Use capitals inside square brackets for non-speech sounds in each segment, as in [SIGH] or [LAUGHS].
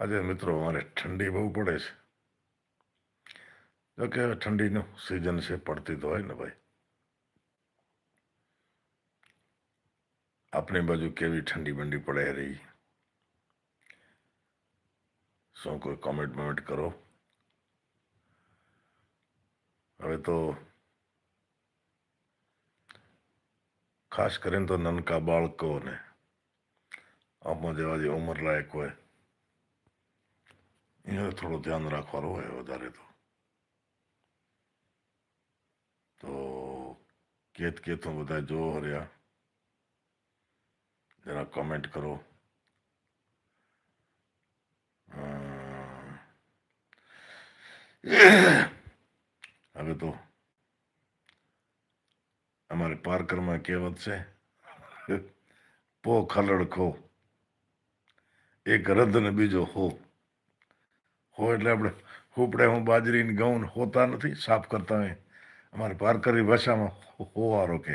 આજે મિત્રો અમારે ઠંડી બહુ પડે છે. જો કે ઠંડીનું સિઝન છે, પડતી તો હોય ને ભાઈ. આપણી બાજુ કેવી ઠંડી બંડી પડે રહી શું કોઈ કોમેન્ટ બમેન્ટ કરો? હવે તો ખાસ કરીને તો નનકા બાળકોને, આમાં જેવા જે ઉંમર લાયક હોય એને થોડું ધ્યાન રાખવાનું હોય વધારે તો તો કેત કેત બધા જો હર્યા જરા કમેન્ટ કરો હવે તો અમારે પાર્કરમાં કહેવત છે પો ખલડ ખો એક રદ ને બીજો હો હો એટલે આપણે હુપડે હું બાજરીને ઘઉં હોતા નથી, સાફ કરતા હોય. અમારે પારકરી ભાષામાં હોવારો કે.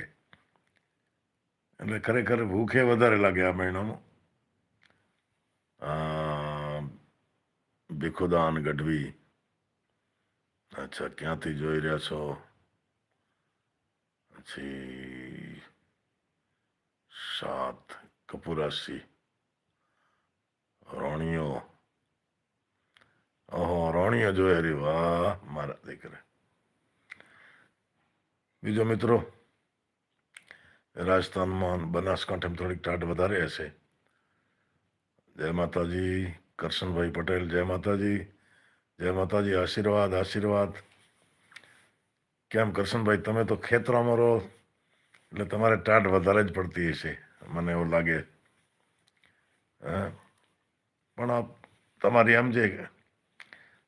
એટલે ખરેખર ભૂખે વધારે લાગે આ મહિનામાં. ભીખુદાન ગઢવી. અચ્છા, ક્યાંથી જોઈ રહ્યા છો? પછી સાત કપૂરાસી રોણીઓ ઓહો રોણીઓ જોઈ હરી વાહ, મારા દીકરા. બીજો મિત્રો, રાજસ્થાનમાં બનાસકાંઠામાં થોડીક ટાટ વધારે હશે. જય માતાજી, કરશનભાઈ પટેલ, જય માતાજી જય માતાજી, આશીર્વાદ આશીર્વાદ. કેમ કરશનભાઈ, તમે તો ખેતરોમાં રહો, એટલે તમારે ટાટ વધારે જ પડતી હશે. મને એવું લાગે. હા? પણ તમારી આમ જે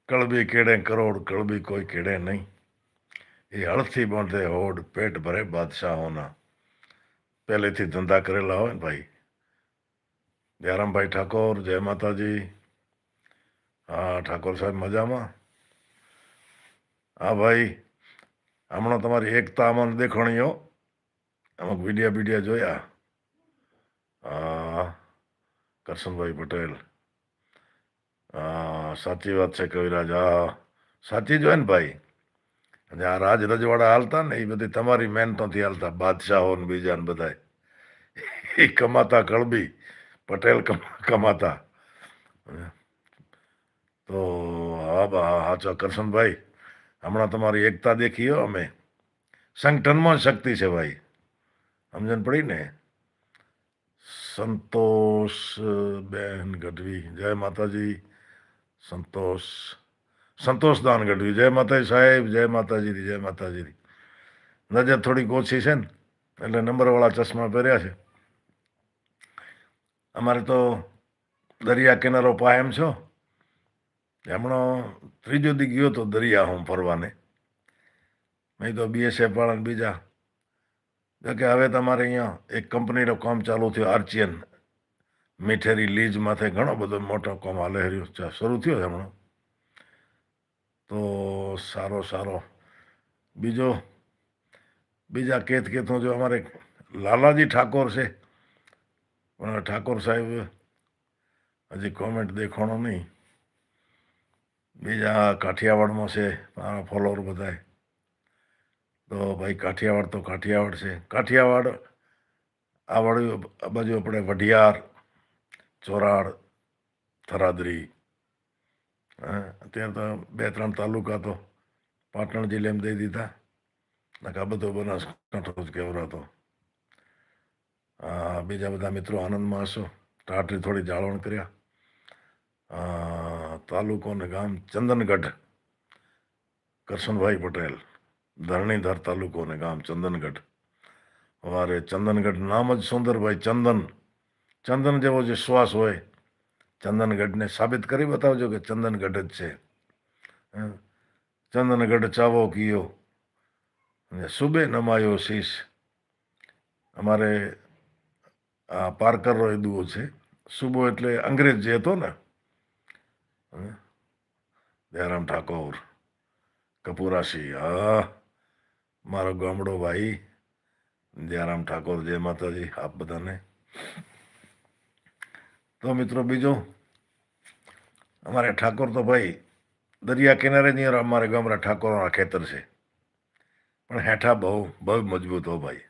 કળબી કેડે કરોડ, કળબી કોઈ કેડે નહીં. એ હળથી બાંધે હોડ, પેટ ભરે બાદશાહોના. પહેલેથી ધંધા કરેલા હોય ને ભાઈ. જયરામભાઈ ઠાકોર, જય માતાજી. હા, ઠાકોર સાહેબ મજામાં? હા ભાઈ, હમણાં તમારી એકતા અમને દેખણીઓ અમુક વિડીયા બીડિયા જોયા. હા, કરશનભાઈ પટેલ. સાચી વાત છે કવિરાજ, હા. સાચી જ હોય ને ભાઈ. અને આ રાજ રજવાડા હાલતા ને એ બધી તમારી મહેનતોથી હાલતા, બાદશાહો ને બીજા ને બધા એ કમાતા કળબી, પટેલ કમાતા. તો હા બા હાચો કરશનભાઈ હમણાં તમારી એકતા દેખી હો અમે. સંગઠનમાં શક્તિ છે ભાઈ. સમજણ પડી ને? સંતોષ, બેન ગઢવી. જય માતાજી. સંતોષ. સંતોષ દાન ગઢવી જય માતાજી સાહેબ, જય માતાજીની જય માતાજીની. નજર થોડીક ઓછી છે ને, એટલે નંબરવાળા ચશ્મા પહેર્યા છે. અમારે તો દરિયા કિનારો પાયમ છો. હમણાં ત્રીજો દી ગયો તો દરિયા હું ફરવાને. મેં તો બીએસએફ વાળા બીજા. કે હવે તમારે અહીંયા એક કંપનીનો કામ ચાલુ થયું આર્ચિયન મીઠેરી લીજ માથે ઘણો બધો મોટો કોમા છે. શરૂ થયો છે હમણાં. તો સારો સારો. બીજો, બીજા કેત કેતો જો અમારે લાલાજી ઠાકોર છે. પણ ઠાકોર સાહેબ હજી કોમેન્ટ દેખાણો નહીં. બીજા કાઠિયાવાડમાં છે, મારા ફોલોવર બધાય. તો ભાઈ કાઠિયાવાડ તો કાઠિયાવાડ છે. કાઠિયાવાડ, આ વળી બાજુ આપણે વઢિયાર ચોરાડ, થરાદરી અત્યારે તો બે ત્રણ તાલુકા તો પાટણ જિલ્લામાં દઈ દીધા. નકા બધો બનાસકાંઠો જ કહેવરાતો બીજા બધા મિત્રો આનંદમાં હશો. ટાટરી થોડી જાળવણ કર્યા. તાલુકો ને ગામ ચંદનગઢ. કરશનભાઈ પટેલ, ધરણીધર તાલુકો ને ગામ ચંદનગઢ. વારે ચંદનગઢ નામ જ સુંદરભાઈ ચંદન ચંદન જેવો જે શ્વાસ હોય, ચંદનગઢને સાબિત કરી બતાવજો કે ચંદનગઢ જ છે. ચંદનગઢ ચાવો કિયો. અને સુબે નમાયો શીશ. અમારે આ પાર્કરનો એ દુઓ છે. સુબો એટલે અંગ્રેજ જે હતો ને દયારામ ઠાકોર કપૂરાશી હા મારો ગામડો ભાઈ દયારામ ઠાકોર, જય માતાજી, આપ બધાને તો મિત્રો બીજું? અમારે ઠાકોર તો ભાઈ દરિયા કિનારે જ અમારે ગામડા ઠાકોરના ખેતર છે. પણ હેઠા બહુ બહુ મજબૂત હો ભાઈ.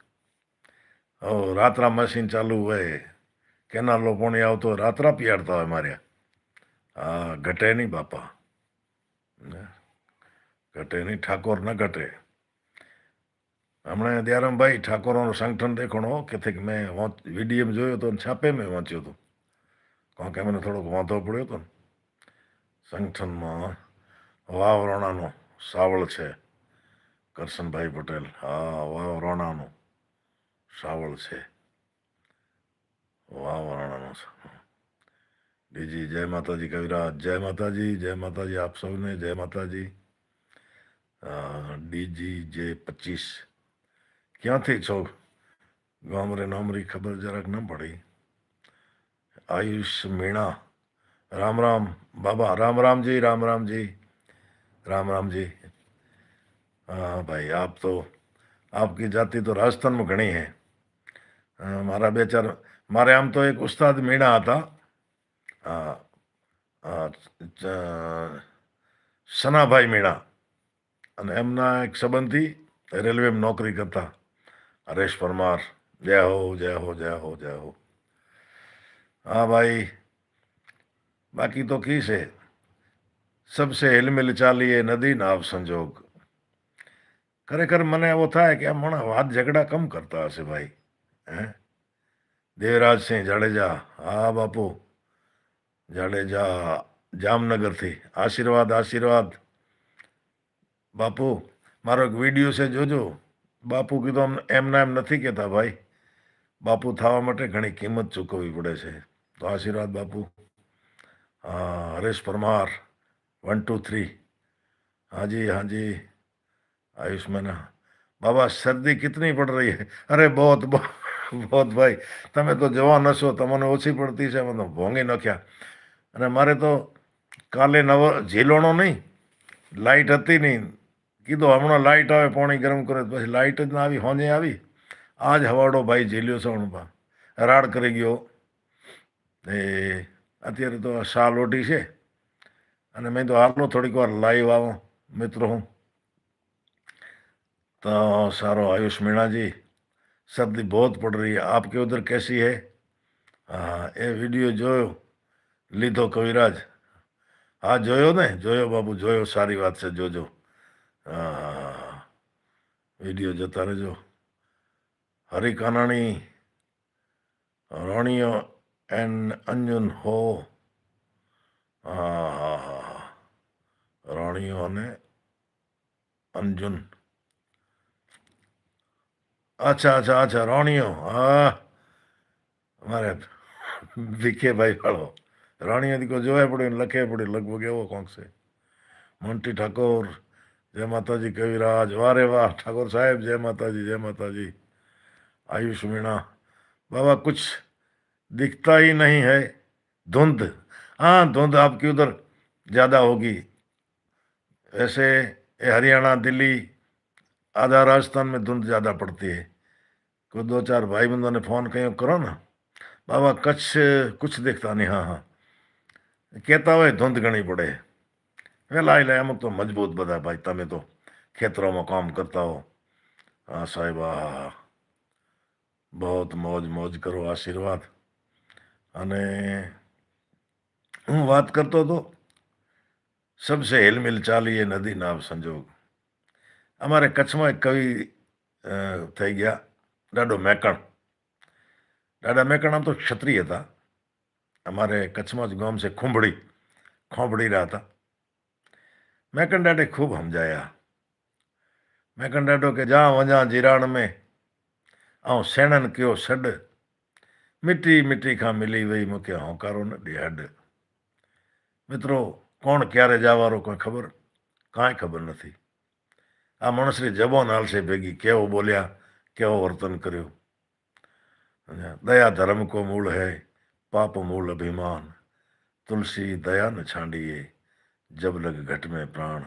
હો રાત્રા મશીન ચાલુ હોય, કેનાલો પાણી આવતો રાત્રા પીયાડતા હોય મારે. હા, ઘટે નહીં બાપા. ઘટે નહીં, ઠાકોર ન ઘટે. હમણાં દયારામભાઈ ઠાકોરોનું સંગઠન દેખણો કે મેં વાંચ વિડીએમ જોયો હતો છાપે મેં વાંચ્યો હતો. કારણ કે મને થોડોક વાંધો પડ્યો હતો ને. સંગઠનમાં વાવરણાનો સાવળ છે, કરશનભાઈ પટેલ. હા, વાવરણાનો સાવળ છે. વાવરણાનો ડીજી જય માતાજી કવિરાજ. જય માતાજી જય માતાજી આપ સૌને, જય માતાજી. ડીજી જે પચીસ. ક્યાંથી છો? ગામરે નામરી ખબર જરાક ન પડી. આયુષ મીણા राम राम बाबा राम राम जी राम राम जी राम राम जी हाँ भाई आप तो आपकी जाति तो राजस्थान में घनी है हाँ, મારા બે ચાર મારે આમ તો એક ઉસ્તાદ મીણા હતા હા, હા, ચ- સનાભાઈ મીણા અને એમના એક સંબંધી રેલવેમાં નોકરી કરતા હરેશ પરમાર જય હો જય હો જય હો જય હો હા ભાઈ બાકી તો કી છે સબસે હિલમિલ ચાલીએ નદી નાવ સંજોગ ખરેખર મને એવો થાય કે આમ હમણાં વાત ઝઘડા કમ કરતા હશે ભાઈ હે દેવરાજસિંહ જાડેજા હા બાપુ જાડેજા જામનગરથી આશીર્વાદ આશીર્વાદ બાપુ મારો એક વીડિયો છે જોજો બાપુ કીધું એમના એમ નથી કહેતા ભાઈ બાપુ થવા માટે ઘણી કિંમત ચૂકવવી પડે છે તો આશીર્વાદ બાપુ हाँ Haresh Parmar one two three हाँ जी हाँ जी आयुष मैना बाबा सर्दी कितनी पड़ रही है अरे बहुत बहुत बहुत ભાઈ તમે તો જવાન હશો તમને ઓછી પડતી છે મને ભોંગી નાખ્યા અને મારે તો કાલે નવો ઝીલોણો નહીં લાઇટ હતી નહીં કીધું હમણાં લાઇટ આવે પાણી ગરમ કરે તો પછી લાઇટ જ ના આવી હોંજે આવી આજ હવાડો ભાઈ ઝીલ્યો છે હમણાં રાડ કરી ગયો એ અત્યારે તો શાલ ઓઢી છે અને મેં તો હાલો થોડીક વાર લાઈવ આવો મિત્રો હું તો સારો आयुष मीणा जी सर्दी बहुत पड़ रही है आपके उधर कैसी है હા એ વિડીયો જોયો લીધો કવિરાજ હા જોયો ને જોયો બાબુ જોયો સારી વાત છે જોજો હા હા હા વિડીયો જતા રહેજો હરી an onion hoe. આહા રાણીઓ અને અંજુન અચ્છા અચ્છા અચ્છા, રાણીઓ. હા. મારે વિખેભાઈ વાળો. રાણીઓ દીકો જોવાય પડ્યું લખે પડ્યું. લગભગ એવો કોંક છે. મોન્ટી ઠાકોર, જય માતાજી, કવિરાજ, વારે વાહ ઠાકોર સાહેબ, જય માતાજી જય માતાજી. આયુષ મીણા. બાબા, કુછ दिखता ही नहीं है। धुंध। हाँ धुंध आपकी उधर ज़्यादा होगी। ऐसे हरियाणा, दिल्ली, आधा राजस्थान में धुंध ज़्यादा पड़ती है। कोई दो चार भाई बंदों ने फ़ोन कहीं करो ना। बाबा, कच्छ कुछ दिखता नहीं। हाँ हाँ। कहता हुए धुंध गणी पड़े। वे लाई लाया मैं तो मज़बूत बता भाई, तमें तो खेतरों में काम करता हो। हाँ साहिबा, बहुत मौज मौज करो, आशीर्वाद। અને હું વાત કરતો હતો, સબસે હેલમેલ ચાલીએ નદી નામ સંજોગ. અમારે કચ્છમાં એક કવિ થઈ ગયા ડાડો મેકણ. ડાડા મેકણ આમ તો ક્ષત્રિય હતા. અમારે કચ્છમાં જ ગામ છે ખુંભળી ખોંભળીરા હતા. મેકણ ડાડે ખૂબ સમજાયા. મેકણ ડાડો કે જા વજા જીરાણ મેં. આઉં સેણન કયો સડ मिटी मिटी खां मिली वई मूंखे होकारो न ॾियाॾ મિત્રો કોણ ક્યારે જવારો કોઈ ખબર કાંઈ ખબર નથી આ માણસની જબાન હાલશે ભેગી કેવો બોલ્યા કેવો વર્તન કર્યું અને દયા ધર્મ કો મૂળ હૈ પાપ મૂળ અભિમાન તુલસી દયા ન છાંડીએ જબ લગ ઘટ में प्राण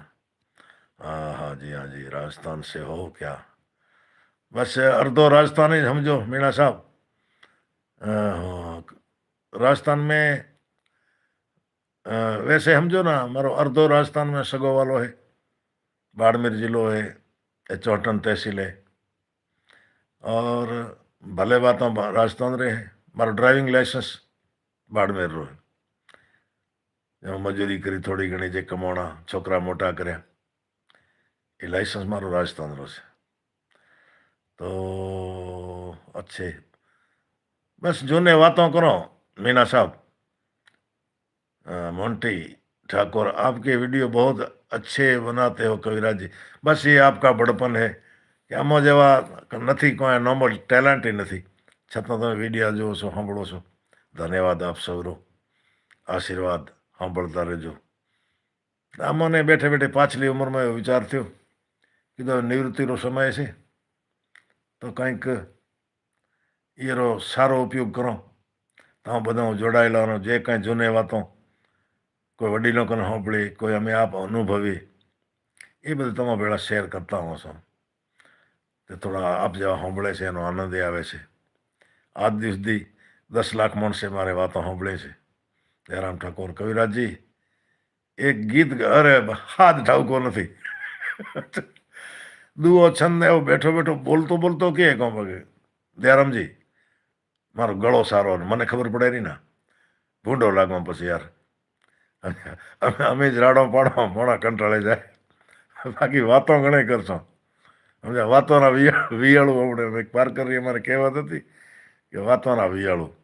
हाँ हाँ जी हाँ जी राजस्थान से हो क्या बस अर्धो राजस्थान ही समझो मीणा साहब अ, राजस्थान में अ, वैसे समझो ना हमारो अर्धो राजस्थान में सगो वालो है बाड़मेर जिलो है ये चौटन तहसील है और भले बातों बा- राजस्थान रे है मारो ड्राइविंग लाइसेंस बाड़मेर रो है એમાં મજૂરી કરી થોડી ઘણી જે કમાણા છોકરા મોટા કર્યા એ લાઇસન્સ મારું રાજસ્થાનનો છે તો अच्छे बस जूने बातों करो मीना साहब अ, मोंटी ठाकुर आपके वीडियो बहुत अच्छे बनाते हो कविराज जी बस ये आपका बड़पन है કે આમાં જેવા નથી કોઈ નોર્મલ ટેલેન્ટ નથી છતાં તમે વિડીયો જુઓ છો સાંભળો છો ધન્યવાદ આપ સૌનો આશીર્વાદ સાંભળતા રહેજો આમાં બેઠે બેઠે પાછલી ઉંમરમાં એવો વિચાર થયો કીધું નિવૃત્તિનો સમય છે તો કંઈક એનો સારો ઉપયોગ કરો. તમે બધા જોડાયેલાનો જે કાંઈ જૂની વાતો, કોઈ વડીલો કને સાંભળી, કોઈ અમે આપ અનુભવી, એ બધું તમે પહેલાં શેર કરતા હોઉં છો. તે થોડા આપ જેવા સાંભળે છે, એનો આનંદ આવે છે. આજ દિવસ દી દસ લાખ માણસે મારે વાતો સાંભળે છે. જયરામ ઠાકોર કવિરાજજી, એક ગીત અરે, હાથ ઠાવકો નથી. [LAUGHS] દુઓ છંદ એવો બેઠો બેઠો બોલતો બોલતો કે કહો પગે દયારામજી મારો ગળો સારો મને ખબર પડે નહીં ના. ભૂંડો લાગવા પછી યાર. અમે અમે જ રાડો પાડો મોડા કંટાળે જાય. બાકી વાતો ઘણી કરશો. સમજ્યા? વાતોના વિયાળું વિયાળું આપણે એક પાર કરી અમારે કહેવત હતી કે વાતોના વિયાળું.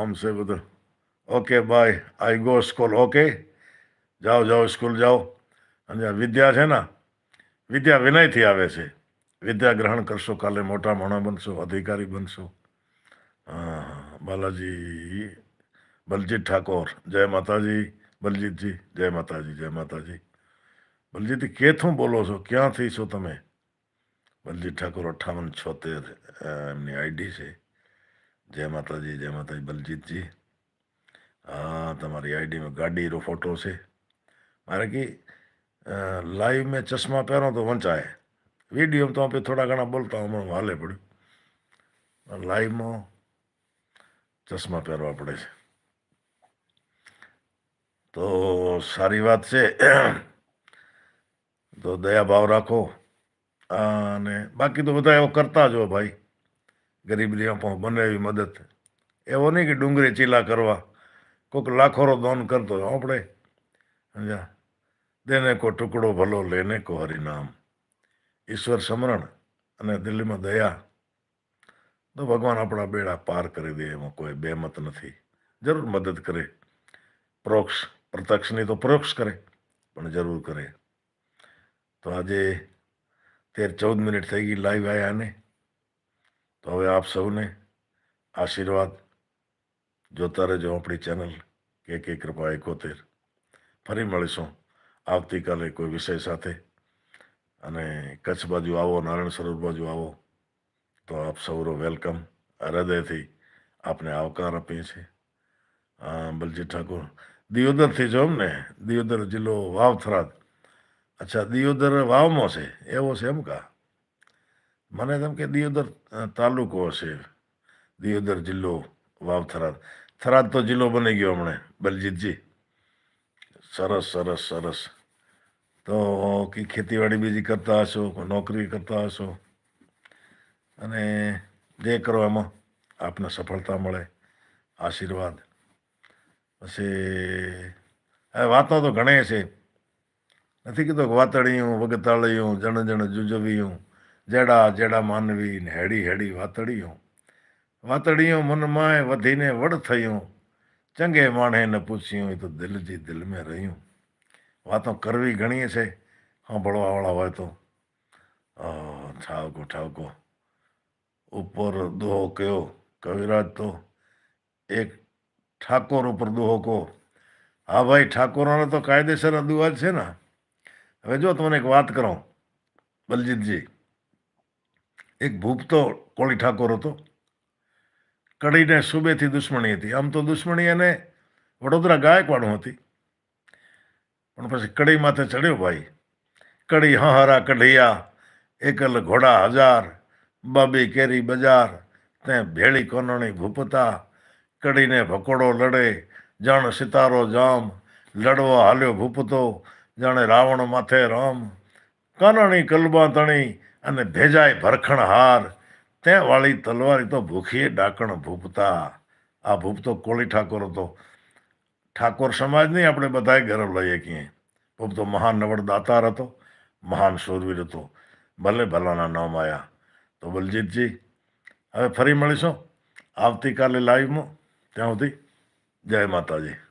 આમ બધું. Okay, bye. I go school. Okay? જાઓ જાઓ, સ્કૂલ જાઓ. અને વિદ્યા છે ને, વિદ્યા વિનયથી આવે છે. વિદ્યા ગ્રહણ કરશો, કાલે મોટા માણસ બનશો, અધિકારી બનશો. બાલાજી, બલજીત ઠાકોર, જય માતાજી, બલજીતજી, જય માતાજી જય માતાજી. બલજીત કેથું બોલો છો? ક્યાંથી છો તમે? બલજીત ઠાકોર અઠ્ઠાવન છોતેર એમની આઈડી છે. જય માતાજી જય માતાજી, બલજીતજી. હા તમારી આઈડીમાં ગાડીનો ફોટો છે. મારે કે લાઈવ મેં ચશ્મા પહેરો તો વંચાય. વીડિયો તો આપણે થોડા ઘણા બોલતા હમણાં હાલે પડ્યું. લાઈવમાં ચશ્મા પહેરવા પડે છે. તો સારી વાત છે. તો દયા ભાવ રાખો. અને બાકી તો બધા એવો કરતા જો ભાઈ. ગરીબની પણ બને એવી મદદ. એવો નહીં કે ડુંગળી ચીલા કરવા. કોઈક લાખોરો દોન કરતો. આપણે. સમજ્યા? દેને કો ટુકડો ભલો, લેને કો હરિનામ. ઈશ્વર સમરણ અને દિલ્હીમાં દયા, તો ભગવાન આપણા બેડા પાર કરી દે એમાં કોઈ બેમત નથી. જરૂર મદદ કરે. પ્રોક્ષ, પ્રત્યક્ષની તો પરોક્ષ કરે, પણ જરૂર કરે. તો આજે તેર ચૌદ મિનિટ થઈ ગઈ લાઈવ આવ્યા ને, તો હવે આપ સૌને આશીર્વાદ જોતા રહેજો આપણી ચેનલ કે કે કૃપા એકોતેર. ફરી મળીશું. આવતીકાલે કોઈ વિષય સાથે અને કચ્છ બાજુ આવો, નારાયણ સરોવર બાજુ આવો, તો આપ સૌરો વેલકમ. હૃદયથી આપને આવકાર આપીએ છીએ. બલજીત બલજી ઠાકોર, દિયોદરથી જો એમ ને દિયોદર જિલ્લો વાવ થરાદ અચ્છા, દિયોદર વાવમાં છે, એવો છે એમ કા? મને તેમ કે દિયોદર તાલુકો હશે દિયોદર જિલ્લો વાવ થરાદ થરાદ તો જિલ્લો બની ગયો હમણે, બલજીતજી. સરસ સરસ સરસ. તો ખેતીવાડી બીજી કરતા હશો નોકરી કરતા હશો. અને જે કરો એમાં આપને સફળતા મળે, આશીર્વાદ. પછી, હવે વાતો તો ઘણી છે. નથી કીધું કે વાતળિયું, વગતાળિયું, જણ જણ જુજવ્યું, જેડા જેડા માનવી ને હેડી હેડી વાતળિયું. વાતળિયું મનમાંય વધીને વડ થયું. ચંગે માણે ને પૂછ્યું, એ તો દિલજી દિલ મેં રહ્યું. વાતો કરવી ઘણી છે. સાંભળવાવાળા હોય તો. ઠાવકો ઠાવકો. ઉપર દોહો કયો? કવિરાજ તો એક ઠાકોર ઉપર દોહો કહો. હા ભાઈ, ઠાકોરોને તો કાયદેસર અદુવાજ છે ને. હવે જો તમને એક વાત કરો બલજીતજી. એક ભૂપતો કોળી ઠાકોર હતો. કડીને સુબેથી દુશ્મની હતી. આમ તો દુશ્મની એને વડોદરા ગાયકવાડું હતી. પણ પછી કડી માથે ચડ્યો ભાઈ. કડી હહારા કઢિયા, એકલ ઘોડા હજાર, બાબી કેરી બજાર, તે ભેળી કોનણી ભૂપતા, કડીને ભકોડો લડે, જાણ સિતારો જામ, લડવા હાલ્યો ભૂપતો, જાણે રાવણ માથે રામ. કાનણી કલબા તણી અને ભેજાય ભરખણ હાર, તે વાળી તલવારી તો ભૂખીએ ડાકણ ભૂપતા. આ ભૂપતો કોળી ઠાકોર હતો. ઠાકોર સમાજ નહીં આપણે બધાએ ગર્વ લઈએ કીએ ભૂપતો મહાન નવડદાતાર હતો મહાન શૂરવીર હતો ભલે ભલાના નામ આવ્યા તો બલજીતજી, હવે ફરી મળીશું આવતીકાલે લાઈવમાં. ત્યાં સુધી જય માતાજી.